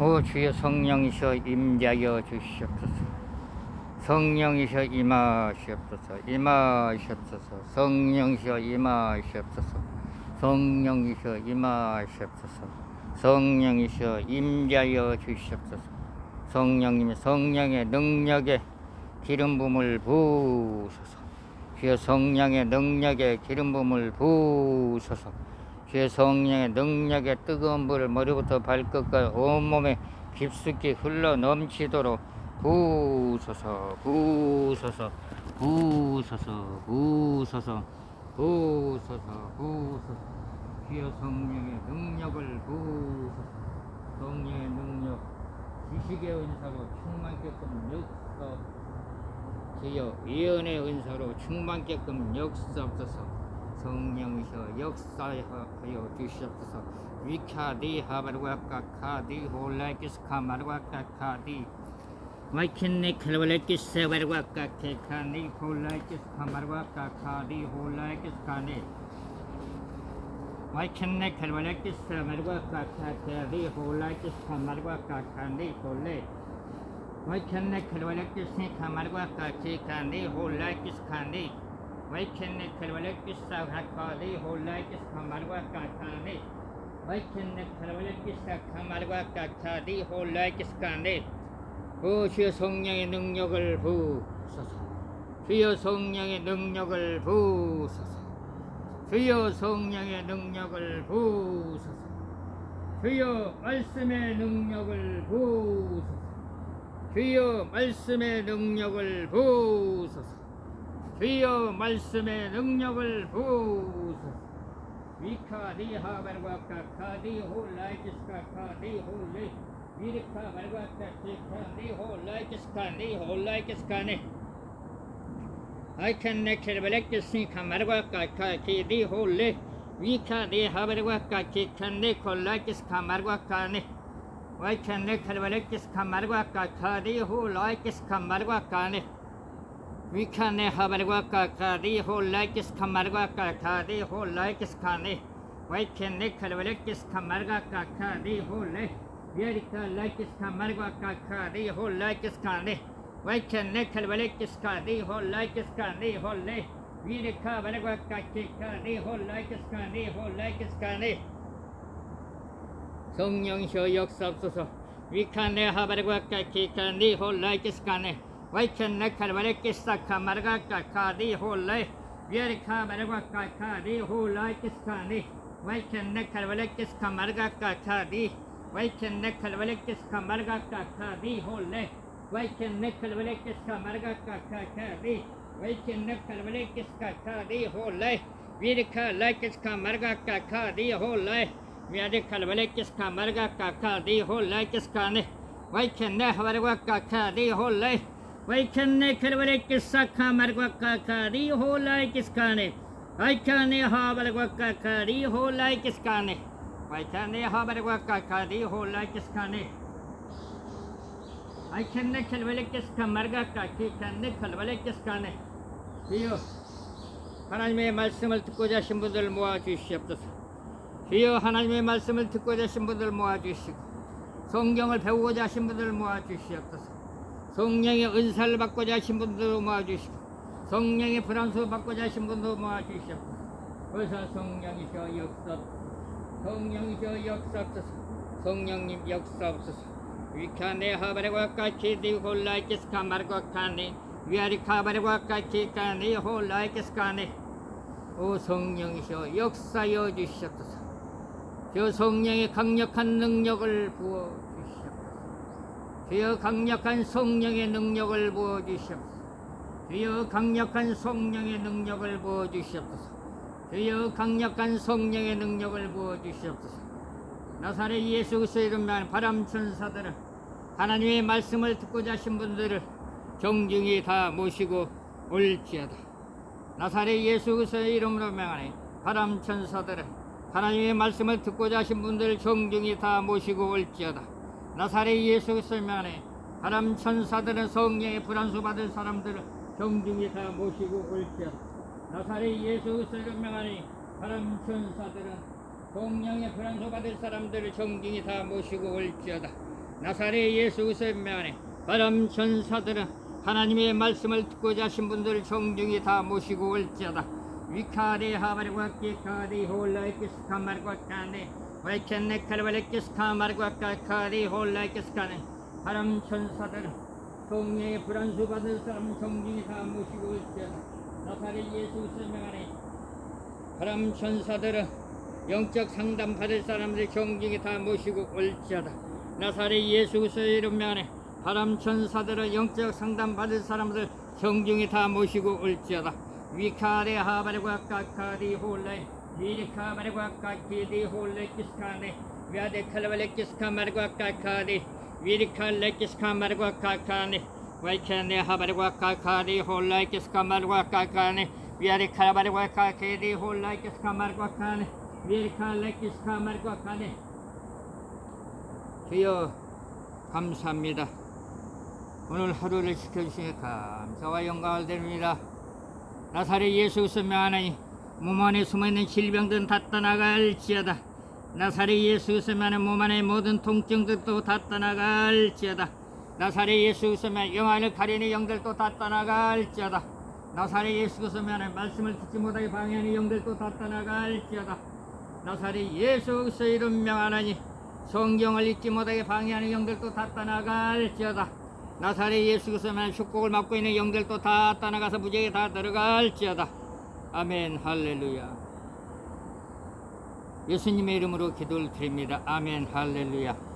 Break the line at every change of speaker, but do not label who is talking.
오 주여 성령이셔 임자여 주시옵소서. 성령이셔 임하시옵소서. 임하시옵소서. 성령이셔 임하시옵소서. 성령이셔 임하시옵소서. 성령이셔 임자여 주시옵소서. 성령님 성령의 능력에 기름 부음을 부으소서. 주여 성령의 능력에 기름 부음을 부으소서 주의 성령의 능력에 뜨거운 불을 머리부터 발끝까지 온몸에 깊숙이 흘러 넘치도록 부으소서 부으소서 부으소서 부으소서 부으소서 부으소서. 주여 성령의 능력을 부으소서. 성령의 능력 지식의 은사로 충만게끔 역사 주여 예언의 은사로 충만게끔 역사옵소서 성령이셔 역사하여 주시옵소서 위카디 하바르와카 카디 홀라이키스 카마르와카 카디 와이킨네 칼발레키스 바르와카 케카니 홀라이키스 카마르와카 카디 홀라이키스 카니 와이킨네 칼발 홀라이키스 카마르와카 카니 홀레 와이킨네 칼발레키스 카마르와카 케카니 홀라이키스 카니 Vaikenne kalvalekissa hakkaali hollaikis kamarwa kakane. Vaikenne kalvalekissa kamarwa kakkaali hollaikis kane. 오 주여 성령의 능력을 부소서. 주여 성령의 능력을 부소서. 주여 성령의 능력을 부소서. 주여 말씀의 능력을 부소서. 주여 말씀의 능력을 부소서. 주여 말씀의 능력을 부소서 위카디 하바르과카 카디 홀라이키스카 카디 홀리 위리카 바르과카 치카디 홀라이키스카 니 홀라이키스카네 아이칸네 켈벨레키스 카마르과카 카디 홀리 위카디 하바르과카 치칸네 콜라이키스카 마르과카네 와이칸네 켈벨레키스 카마르과카 카디 홀라이키스카 마르과카네 विखाने हबरवा का खादी हो लाइ किस खमरवा का खादी हो लाइ किस खाने वैखेने खलवले किस खमरगा का खादी हो ले वेरिका लाइ किस खमरवा का खादी हो लाइ किस खाने वैखेने खलवले किस खादी हो लाइ किस खाने हो ले वीरिका बरवा का के खादी हो लाइ वैच्छन्नखर्वरकिस्सा खमर्गा कखादि होलय व्यर्खामरवा कखादि होलय किस्खानि वैच्छन्नखर्वरकिस् खा कखादि वैच्छन्नखर्वरकिस् खमर्गा कखादि होलय वैच्छन्नखर्वरकिस् खमर्गा कखादि वैच्छन्नखर्वरकिस् कखादि होलय व्यर्खालय किस् खमर्गा कखादि होलय व्यर्खलवले किस् खमर्गा कखादि होलय किस्खानि वैच्छन्नखर्वरकिस् खमर्गा कखादि होलय 네 칼바레 키스타카 마르가카 카디 홀라이 위에리카 마르과 카디 홀라이 키스카니 와이켄네 칼바레 키스카 마르가카 카디 와이켄네 칼바레 키스카 마르가카 카디 홀레 와이켄네 칼바레 키스카 마르가카 카디 와이켄네 칼바레 키스카 카디 홀레 위에리카 라이 키스카 마르가카 카디 홀레 Viadi kalvale kiska marga kaka di holla kiska ne. Vai kenne havarga kaka di holla. Vai kenne kalvale kiska ka marga kaka di holla kiska ne. Vai kenne havarga kaka di holla kiska ne. Vai kenne havarga kaka di holla kiska ne. Vai kenne kalvale kiska marga kaki kenne kalvale kiska ne. 이요 하나님의 말씀을 듣고자 하신 분들 모아 주시옵소서. 주여 하나님의 말씀을 듣고자 하신 분들 모아주시고 성경을 배우고자 하신 분들 모아주시옵소서 성령의 은사를 받고자 하신 분들 모아주시고 성령의 불안수 받고자 하신 분들 모아주시옵소서. 그래서 성령이셔 역사 성령이셔 역사옵소서. 성령님 역사옵소서. 위카네 하바레과 까치 디 홀라이키스 카마르과 카네. 위아리 카바레과 까치 카네. 홀라이키스 카네. 오 성령이셔 역사여 주시옵소서. 저 성령의 강력한 능력을 부어 주여 강력한 성령의 능력을 부어 주시옵소서. 주여 강력한 성령의 능력을 부어 주시옵소서. 주여 강력한 성령의 능력을 부어 주시옵소서. 나사렛 예수 그리스도 이름만 바람 천사들은 하나님의 말씀을 듣고자 하신 분들을 정중히 다 모시고 올지어다. 나사렛 예수 그리스도 이름으로 명하네 바람 천사들은 하나님의 말씀을 듣고자 하신 분들 정중히 다 모시고 올지어다. 나사렛 예수 그리스도 안에 바람 천사들은 성령의 불안수 받은 사람들을 정중히 다 모시고 올지어다. 나사렛 예수 그리스도를 명하니 바람 천사들은 성령의 불안수 받을 사람들을 정중히 다 모시고 올지어다. 나사렛 예수 그리스도의 명안에 바람 천사들은 하나님의 말씀을 듣고자 하신 분들 정중히 다 모시고 올지어다 위카레 하바르과 키카리 홀라이 키스카마르과 카네 와이켄네 카르바레 키스카 마르과 카카리 홀라이 키스카네 바람 천사들은 성령의 불안수 받은 사람 정중히 다 모시고 올지어다 나사렛 예수 명안에 바람 천사들은 영적 상담 받을 사람들 정중히 다 모시고 올지어다 나사렛 예수 그리스도의 이름 안에 바람 천사들은 영적 상담 받을 사람들 정중히 다 모시고 올지어다 위카레 하바레과 까카리 홀레 위리카바레과 까키디 홀레 키스카네 위아데 칼바레 키스카마레과 까카리 위리칼레 키스카마레과 까카네 와이 케네 하바레과 까카리 홀레 키스카마레과 까카네 위아데 칼바레과 까키디 홀레 키스카마레과 까네 위리칼레 키스카마레과 까네 주여 감사합니다. 오늘 하루를 지켜주시니 감사와 영광을 드립니다. 나사렛 예수 그리스도 명하나니 몸 안에 숨어있는 질병들은 다 떠나갈지어다. 나사렛 예수 명하는 몸 안에 모든 통증들도 다 떠나갈지어다. 나사렛 예수 명하는 영안을 가리는 영들도 다 떠나갈지어다. 나사렛 예수 명하는 말씀을 듣지 못하게 방해하는 영들도 다 떠나갈지어다. 나사렛 예수 그리스도 이름 명하나니 성경을 읽지 못하게 방해하는 영들도 다 떠나갈지어다. 나사렛 예수 그리스도만 축복을 맡고 있는 영들도 다 떠나가서 무지하게 다 들어갈지어다. 아멘 할렐루야. 예수님의 이름으로 기도를 드립니다. 아멘 할렐루야.